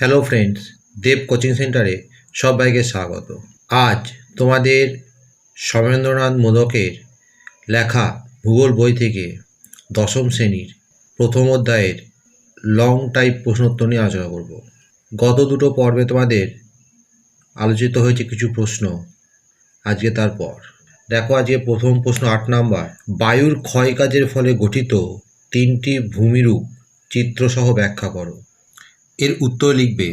Hello friends দেব coaching সেন্টারে সবাইকে স্বাগত। আজ তোমাদের সমেন্দ্রনাথ মোদকের লেখা ভূগোল বই থেকে দশম শ্রেণির প্রথম অধ্যায়ের লং টাইপ প্রশ্নোত্তর নিয়ে আলোচনা করব। গত দুটো পর্বে তোমাদের আলোচিত হয়েছে কিছু প্রশ্ন আজকে তারপর। দেখো আজকে প্রথম প্রশ্ন আট নাম্বার, বায়ুর ক্ষয়কাজের ফলে গঠিত তিনটি ভূমিরূপ চিত্রসহ ব্যাখ্যা করো। এর উত্তর লিখবে,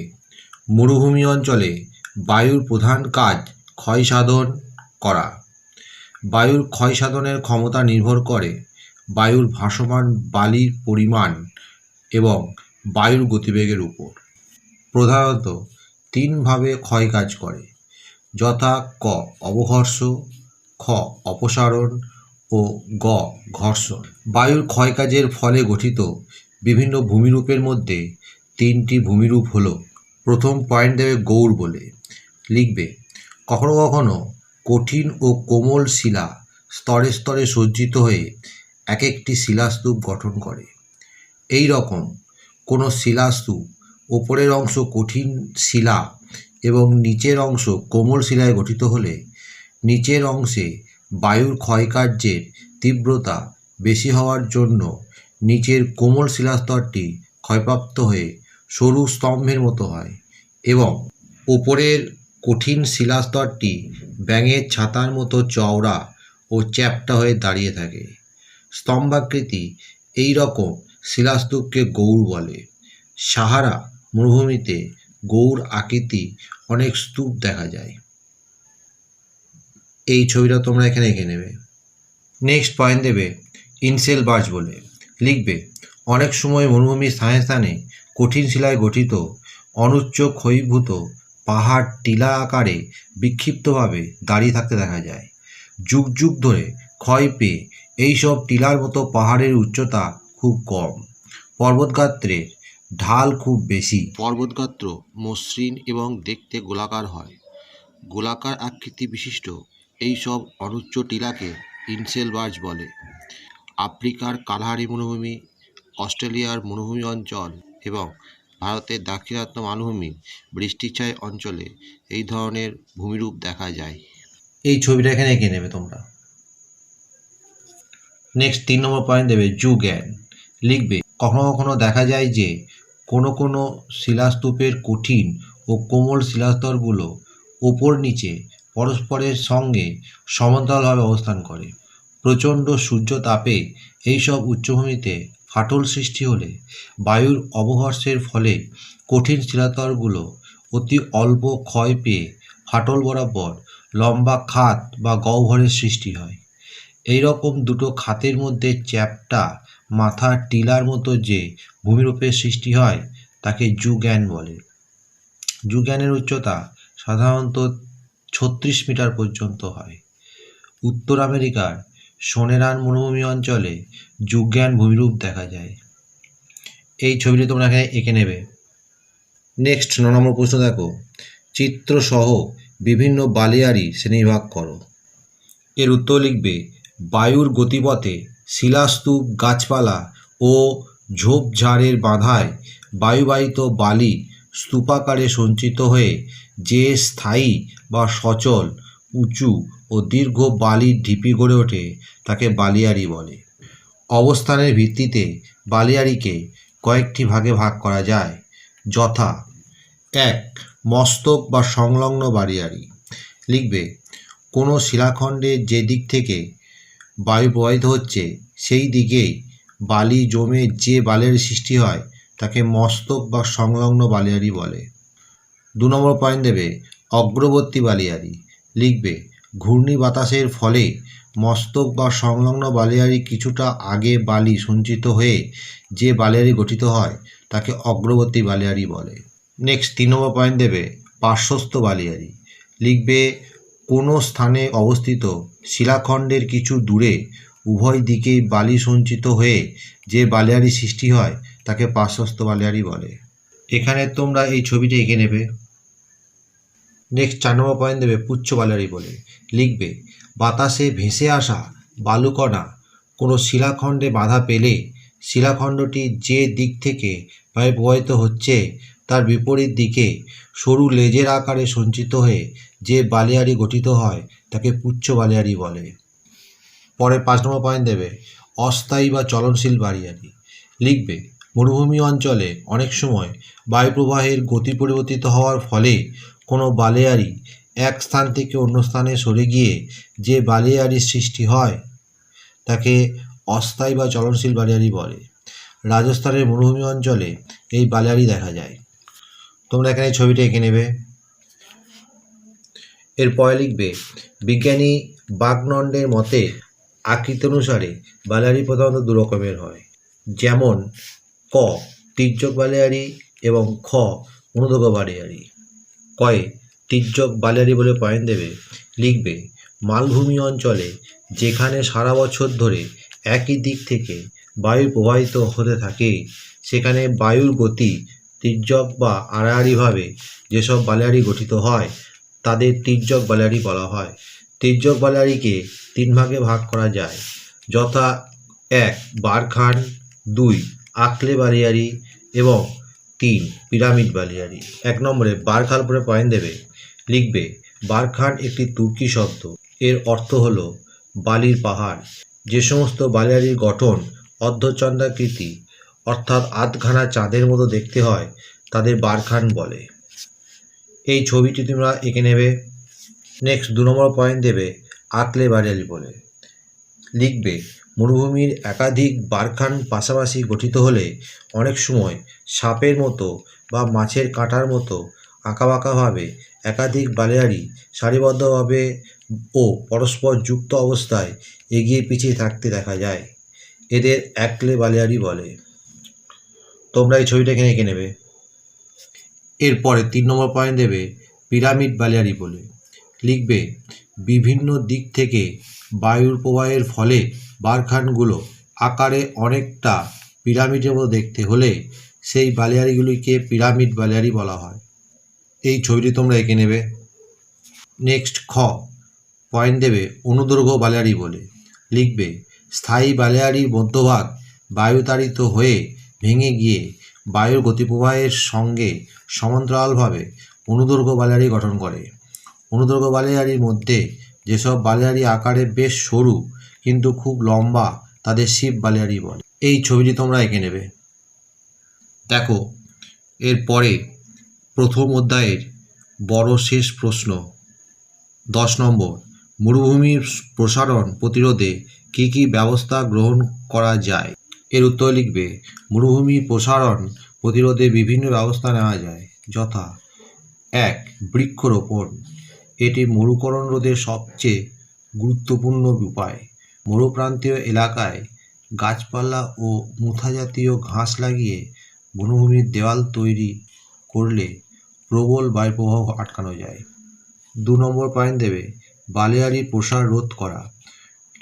মরুভূমি অঞ্চলে বায়ুর প্রধান কাজ ক্ষয় সাধন করা। বায়ুর ক্ষয় সাধনের ক্ষমতা নির্ভর করে বায়ুর ভাসমান বালির পরিমাণ এবং বায়ুর গতিবেগের উপর। প্রধানত তিনভাবে ক্ষয় কাজ করে, যথা ক অবঘর্ষ, খ অপসারণ ও গ ঘর্ষণ। বায়ুর ক্ষয়কাজের ফলে গঠিত বিভিন্ন ভূমিরূপের মধ্যে তিনটি ভূমিরূপ হলো, প্রথম পয়েন্ট দেবে গৌর বলে। লিখবে, কখনো কখনো কঠিন ও কোমল শিলা স্তরে স্তরে সজ্জিত হয়ে এক একটি শিলাস্তূপ গঠন করে। এই রকম কোনো শিলাস্তূপ ওপরের অংশ কঠিন শিলা এবং নিচের অংশ কোমল শিলায় গঠিত হলে নিচের অংশে বায়ুর ক্ষয়কার্যের তীব্রতা বেশি হওয়ার জন্য নিচের কোমল শিলাস্তরটি ক্ষয়প্রাপ্ত হয়ে সরু স্তম্ভের মতো হয় এবং ওপরের কঠিন শিলাস্তরটি ব্যাঙের ছাতার মতো চওড়া ও চ্যাপ্টা হয়ে দাঁড়িয়ে থাকে। স্তম্ভাকৃতি এই রকম শিলাস্তূপকে গৌর বলে। সাহারা মরুভূমিতে গৌর আকৃতি অনেক স্তূপ দেখা যায়। এই ছবিটা তোমরা এখানে এঁকে নেবে। নেক্সট পয়েন্ট দেবে ইনসেল বার্চ বলে। লিখবে, অনেক সময় মরুভূমির স্থানে স্থানে কঠিন শিলায় গঠিত, অনুচ্চ ক্ষয়ীভূত পাহাড় টিলা আকারে বিক্ষিপ্তভাবে দাঁড়িয়ে থাকতে দেখা যায়। যুগ যুগ ধরে ক্ষয় পেয়ে এইসব টিলার মতো পাহাড়ের উচ্চতা খুব কম। পর্বতগাত্রের ঢাল খুব বেশি। পর্বতগাত্র মসৃণ এবং দেখতে গোলাকার হয়। গোলাকার আকৃতি বিশিষ্ট এইসব অনুচ্চ টিলাকে ইনসেল বার্চ বলে। আফ্রিকার কালাহারি মরুভূমি, অস্ট্রেলিয়ার মরুভূমি অঞ্চল এবং ভারতের দাক্ষিণাত্য মালভূমি বৃষ্টিছায় অঞ্চলে এই ধরনের ভূমিরূপ দেখা যায়। এই ছবিটা এখানে এঁকে নেবে তোমরা? নেক্সট তিন নম্বর পয়েন্ট দেবে জু জ্ঞান। লিখবে, কখনো কখনো দেখা যায় যে কোনো কোনো শিলাস্তূপের কঠিন ও কোমল শিলাস্তরগুলো ওপর নিচে পরস্পরের সঙ্গে সমান্তরালভাবে অবস্থান করে। প্রচণ্ড সূর্য তাপে এইসব উচ্চভূমিতে ফাটল সৃষ্টি হলে বায়ুর অবঘর্ষের ফলে কঠিন শিলাস্তরগুলো অতি অল্প ক্ষয় পেয়ে ফাটল বরাবর লম্বা খাত বা গহ্বরের সৃষ্টি হয়। এই রকম দুটো খাতের মধ্যে চ্যাপ্টা মাথা টিলার মতো যে ভূমিরূপের সৃষ্টি হয়, তাকে জুগ্যান বলে। জুগ্যানের উচ্চতা সাধারণত ছত্রিশ মিটার পর্যন্ত হয়। উত্তর আমেরিকার সোনেরান মরুভূমি অঞ্চলে যুগ্যান ভূমিরূপ দেখা যায়। এই ছবিটি তোমরা এখানে এঁকে নেবে। নেক্সট ন নম্বর প্রশ্ন দেখো। চিত্রসহ বিভিন্ন বালিয়ারি শ্রেণীবিভাগ করো। এর উত্তর লিখবে, বায়ুর গতিপথে শিলাস্তূপ, গাছপালা ও ঝোপঝাড়ের বাঁধায় বায়ুবাহিত বালি স্তূপাকারে সঞ্চিত হয়ে যে স্থায়ী বা সচল উঁচু ও দীর্ঘ বালির ঢিপি গড়ে ওঠে, তাকে বালিয়াড়ি বলে। অবস্থানের ভিত্তিতে বালিয়াড়িকে কয়েকটি ভাগে ভাগ করা যায়। যথা, এক, মস্তক বা সংলগ্ন বালিয়াড়ি লিখবে, কোনো শিলাখণ্ডের যে দিক থেকে বায়ু প্রবাহিত হচ্ছে, সেই দিকেই বালি জমে যে বালিয়াড়ি সৃষ্টি হয়, তাকে মস্তক বা সংলগ্ন বালিয়াড়ি বলে। দু নম্বর পয়েন্ট দেবে, অগ্রবর্তী বালিয়াড়ি লিখবে, ঘূর্ণি বাতাসের ফলে মস্তক বা সংলগ্ন বালিয়াড়ি কিছুটা আগে বালি সঞ্চিত হয়ে যে বালিয়াড়ি গঠিত হয়, তাকে অগ্রবর্তী বালিয়াড়ি বলে। নেক্সট তিন নম্বর পয়েন্ট দেবে, পার্শ্বস্থ বালিয়াড়ি। লিখবে, কোনো স্থানে অবস্থিত শিলাখণ্ডের কিছু দূরে উভয় দিকেই বালি সঞ্চিত হয়ে যে বালিয়াড়ি সৃষ্টি হয়, তাকে পার্শ্বস্থ বালিয়াড়ি বলে। এখানে তোমরা এই ছবিটি এঁকে নেবে। নেক্সট চার নম্বর পয়েন্ট দেবে পুচ্ছ বালিয়াড়ি বলে। লিখবে, বাতাসে ভেসে আসা বালুকণা, কোনো শিলাখণ্ডে বাধা পেলে শিলাখণ্ডটি যে দিক থেকে প্রবাহিত হচ্ছে, তার বিপরীত দিকে সরু লেজের আকারে সঞ্চিত হয়ে যে বালিয়াড়ি গঠিত হয়, তাকে পুচ্ছ বালিয়াড়ি বলে। পরে পাঁচ নম্বর পয়েন্ট দেবে, অস্থায়ী বা চলনশীল বালিয়ারি লিখবে, মরুভূমি অঞ্চলে অনেক সময় বায়ুপ্রবাহের গতি পরিবর্তিত হওয়ার ফলে কোনো বালিয়াড়ি এক স্থান থেকে অন্য স্থানে সরে গিয়ে যে বালিয়াড়ির সৃষ্টি হয়, তাকে অস্থায়ী বা চলনশীল বালিয়াড়ি বলে। রাজস্থানের মরুভূমি অঞ্চলে এই বালিয়াড়ি দেখা যায়। তোমরা এখানে ছবিটা এঁকে নেবে। এরপরে লিখবে, বিজ্ঞানী বাগনন্ডের মতে আকৃতি অনুসারে বালিয়াড়ি প্রধানত দু রকমের হয়। যেমন, ক, তির্যক বালিয়াড়ি এবং খ, অনুদক বালিয়াড়ি। কয়ে তির্যক বালিয়াড়ি বলে পয়েন্ট দেবে, লিখবে, মালভূমি অঞ্চলে যেখানে সারা বছর ধরে একই দিক থেকে বায়ু প্রবাহিত হতে থাকে, সেখানে বায়ুর গতি তির্যক বা আড়াআড়িভাবে যেসব বালিয়াড়ি গঠিত হয়, তাদের তির্যক বালিয়াড়ি বলা হয়। তির্যক বালিয়াড়িকে তিন ভাগে ভাগ করা যায়। যথা এক, বারখান, দুই আকলে বালিয়ারি এবং তিন, পিরামিড বালিয়াড়ি এক নম্বরে, বারখাল পরে পয়েন্ট দেবে। লিখবে, বারখান একটি তুর্কি শব্দ। এর অর্থ হল, বালির পাহাড়। যে সমস্ত বালিয়াড়ির গঠন অর্ধচন্দ্রাকৃতি, অর্থাৎ আধখানা চাঁদের মতো দেখতে হয়, তাদের বারখান বলে। এই ছবিটি তোমরা এঁকে নেবে। নেক্সট দু নম্বর পয়েন্ট দেবে, আকলে বালিয়াড়ি বলে। লিখবে, মরুভূমির একাধিক বারখান পাশাপাশি গঠিত হলে অনেক সময় সাপের মতো বা মাছের কাঁটার মতো আঁকাবাঁকাভাবে একাধিক বালিয়াড়ি সারিবদ্ধভাবে ও পরস্পর যুক্ত অবস্থায় এগিয়ে পিছিয়ে থাকতে দেখা যায়। এদের একলে বালিয়াড়ি বলে। তোমরা এই ছবিটা এখানে এঁকে নেবে। এরপরে তিন নম্বর পয়েন্ট দেবে, পিরামিড বালিয়াড়ি বলে। লিখবে, বিভিন্ন দিক থেকে বায়ুর প্রবাহের ফলে বারখানগুলো আকারে অনেকটা পিরামিডের মতো দেখতে হলে সেই বালিয়ারিগুলিকে পিরামিড বালিয়ারি বলা হয়। এই ছবিটি তোমরা এঁকে নেবে। নেক্সট খ, পয়েন্ট দেবে অনুদৈর্ঘ্য বালিয়ারি বলে। লিখবে, স্থায়ী বালিয়াড়ির মধ্যভাগ বায়ুতাড়িত হয়ে ভেঙে গিয়ে বায়ুর গতিপ্রবাহের সঙ্গে সমান্তরালভাবে অনুদৈর্ঘ্য বালিয়ারি গঠন করে। অনুদৈর্ঘ্য বালিয়ারির মধ্যে যেসব বালিয়াড়ি আকারে বেশ সরু, কিন্তু খুব লম্বা, তাদের শিব বালিয়াড়ি বলে। এই ছবিটি তোমরা এঁকে নেবে। দেখো এরপরে প্রথম অধ্যায়ের বড় শেষ প্রশ্ন। দশ নম্বর, মরুভূমির প্রসারণ প্রতিরোধে কী কী ব্যবস্থা গ্রহণ করা যায়? এর উত্তর লিখবে মরুভূমির প্রসারণ প্রতিরোধে বিভিন্ন ব্যবস্থা নেওয়া যায়। যথা, এক, বৃক্ষরোপণ। এটি মরুকরণ রোধের সবচেয়ে গুরুত্বপূর্ণ উপায়। মরুপ্রান্তীয় এলাকায় গাছপালা ও মুথা জাতীয় ঘাস লাগিয়ে বনভূমির দেওয়াল তৈরি করলে প্রবল বায়ুপ্রবাহ আটকানো যায়। দু নম্বর পয়েন্ট দেবে বালিয়াড়ির প্রসার রোধ করা।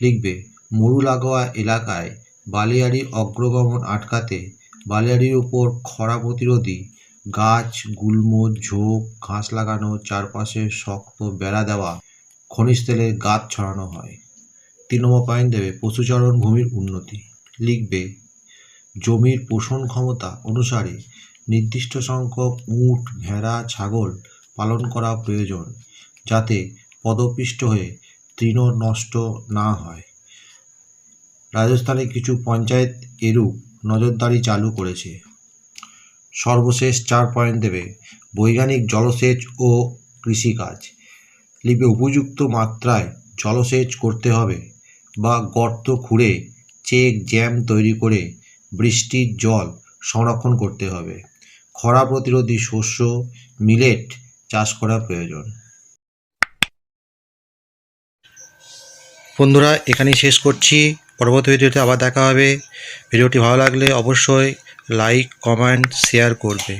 লিখবে মরু লাগোয়া এলাকায় বালিয়াড়ি অগ্রগমন আটকাতে বালিয়াড়ির উপর খরা প্রতিরোধী গাছ গুল্ম ঝোপ, ঘাস লাগানো, চারপাশে শক্ত বেড়া দেওয়া, খনিজ তেলের গাছ ছড়ানো হয়। তিন নম্বর পয়েন্ট দেবে পশুচারণ ভূমির উন্নতি। লিখবে, জমির পোষণ ক্ষমতা অনুসারে নির্দিষ্ট সংখ্যক উট, ভেড়া, ছাগল পালন করা প্রয়োজন যাতে পদপিষ্ট হয়ে তৃণ নষ্ট না হয়। রাজস্থানে কিছু পঞ্চায়েত এরূপ নজরদারি চালু করেছে। সর্বশেষ চার পয়েন্ট দেবে বৈজ্ঞানিক জলসেচ ও কৃষিকাজ। লিপে উপযুক্ত মাত্রায় জলসেচ করতে হবে বা গর্ত খুঁড়ে চেক জ্যাম তৈরি করে বৃষ্টির জল সংরক্ষণ করতে হবে। খরা প্রতিরোধী শস্য, মিলেট চাষ করা প্রয়োজন। বন্ধুরা, এখানেই শেষ করছি। পরবর্তী ভিডিওতে আবার দেখা হবে। ভিডিওটি ভালো লাগলে অবশ্যই লাইক কমেন্ট শেয়ার করবে